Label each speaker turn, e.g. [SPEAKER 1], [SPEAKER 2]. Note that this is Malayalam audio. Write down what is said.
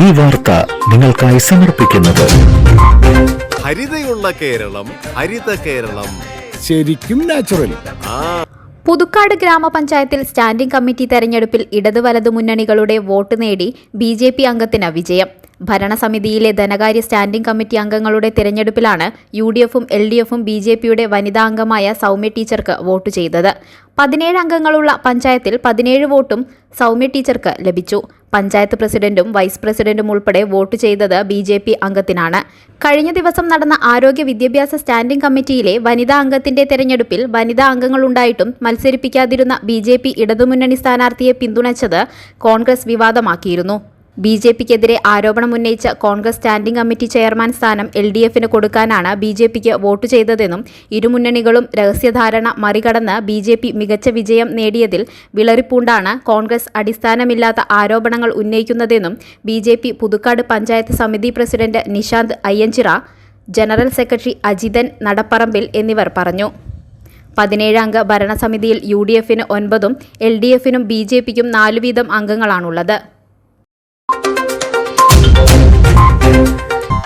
[SPEAKER 1] ഈ വാർത്ത നിങ്ങൾക്കായി സമർപ്പിക്കുന്നത്.
[SPEAKER 2] ഹരിതയുള്ള കേരളം ഹരിത കേരളം.
[SPEAKER 3] ശരിക്കും നാച്ചുറൽ
[SPEAKER 4] പുതുക്കാട് ഗ്രാമപഞ്ചായത്തിൽ സ്റ്റാൻഡിംഗ് കമ്മിറ്റി തെരഞ്ഞെടുപ്പിൽ ഇടതു വലതു മുന്നണികളുടെ വോട്ട് നേടി ബി ജെ പി അംഗത്തിന് വിജയം. ഭരണസമിതിയിലെ ധനകാര്യ സ്റ്റാൻഡിംഗ് കമ്മിറ്റി അംഗങ്ങളുടെ തിരഞ്ഞെടുപ്പിലാണ് യു ഡി എഫും എൽ ഡി എഫും ബി ജെ പിയുടെ വനിതാ അംഗമായ സൗമ്യ ടീച്ചർക്ക് വോട്ട് ചെയ്തത്. പതിനേഴ് അംഗങ്ങളുള്ള പഞ്ചായത്തിൽ പതിനേഴ് വോട്ടും സൗമ്യ ടീച്ചർക്ക് ലഭിച്ചു. പഞ്ചായത്ത് പ്രസിഡന്റും വൈസ് പ്രസിഡന്റും ഉൾപ്പെടെ വോട്ട് ചെയ്തത് ബി ജെ പി അംഗത്തിനാണ്. കഴിഞ്ഞ ദിവസം നടന്ന ആരോഗ്യ വിദ്യാഭ്യാസ സ്റ്റാൻഡിംഗ് കമ്മിറ്റിയിലെ വനിതാ അംഗത്തിന്റെ തെരഞ്ഞെടുപ്പിൽ വനിതാ അംഗങ്ങളുണ്ടായിട്ടും മത്സരിപ്പിക്കാതിരുന്ന ബി ജെ പി ഇടതുമുന്നണി സ്ഥാനാർത്ഥിയെ പിന്തുണച്ചത് കോൺഗ്രസ് വിവാദമാക്കിയിരുന്നു. ബി ജെ പിക്കെതിരെ ആരോപണമുന്നയിച്ച കോൺഗ്രസ് സ്റ്റാൻഡിംഗ് കമ്മിറ്റി ചെയർമാൻ സ്ഥാനം എൽ ഡി എഫിന് കൊടുക്കാനാണ് ബി ജെ പിക്ക് വോട്ട് ചെയ്തതെന്നും ഇരുമുന്നണികളും രഹസ്യധാരണ മറികടന്ന് ബി ജെ പി മികച്ച വിജയം നേടിയതിൽ വിളറിപ്പൂണ്ടാണ് കോൺഗ്രസ് അടിസ്ഥാനമില്ലാത്ത ആരോപണങ്ങൾ ഉന്നയിക്കുന്നതെന്നും B J P Puthukkad panchayat സമിതി president Nishanth Ayyanchira general secretary Ajithan Nadapparambil എന്നിവർ പറഞ്ഞു. പതിനേഴംഗ ഭരണസമിതിയിൽ യു ഡി എഫിന് ഒൻപതും എൽ ഡി എഫിനും ബി ജെ പിക്കും നാലു വീതം അംഗങ്ങളാണുള്ളത്.